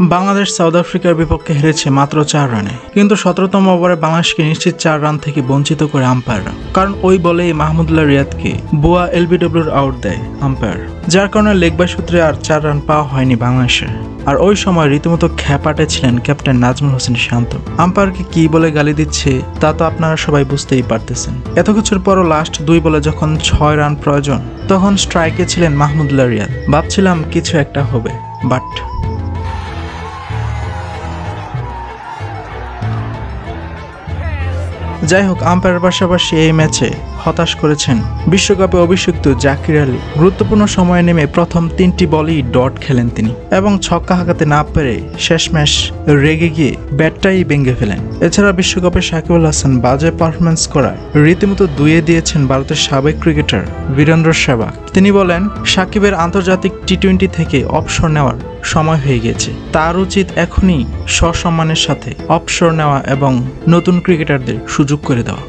Bangladesh, south আফ্রিকার বিপক্ষে হেরেছে মাত্র চার রানে। কিন্তু সতেরোতম ওভারে বাংলাদেশকে নিশ্চিত চার রান থেকে বঞ্চিত করে আম্পায়াররা। কারণ ওই বলেই মাহমুদুল্লাহ রিয়াদকে বুয়া এলবিডব্লিউর আউট দেয় আম্পায়ার। যার কারণে লেগ বাই সূত্রে আর চার রান পাওয়া হয়নি বাংলাদেশের আর ওই সময় রীতিমতো খ্যাপাটে ছিলেন ক্যাপ্টেন নাজমুল হোসেন শান্ত। আম্পায়ারকে কি বলে গালি দিচ্ছে, তা তো আপনারা সবাই বুঝতেই পারতেছেন। এত কিছুর পরও লাস্ট দুই বলে যখন ছয় রান প্রয়োজন, তখন স্ট্রাইকে ছিলেন মাহমুদুল্লাহ রিয়াদ। ভাবছিলাম কিছু একটা হবে বাট যাই হোক আম্পায়ারের পাশাপাশি এই ম্যাচে হতাশ করেছেন বিশ্বকাপে অভিষিক্ত জাকির আলী। গুরুত্বপূর্ণ সময়ে নেমে প্রথম তিনটি বলেই ডট খেলেন তিনি এবং ছক্কা হাঁকাতে না পেরে শেষমেশ রেগে গিয়ে ব্যাটটাই ভেঙে ফেলেন। এছাড়া বিশ্বকাপে সাকিবুল হাসান বাজে পারফরমেন্স করায় রীতিমতো দুয়ে দিয়েছেন ভারতের সাবেক ক্রিকেটার বীরেন্দ্র সেবাগ তিনি বলেন, সাকিবের আন্তর্জাতিক টি টোয়েন্টি থেকে অবসর নেওয়ার সময় হয়ে গেছে। তার উচিত এখনই সসম্মানের সাথে অবসর নেওয়া এবং নতুন ক্রিকেটারদের সুযোগ করে দেওয়া।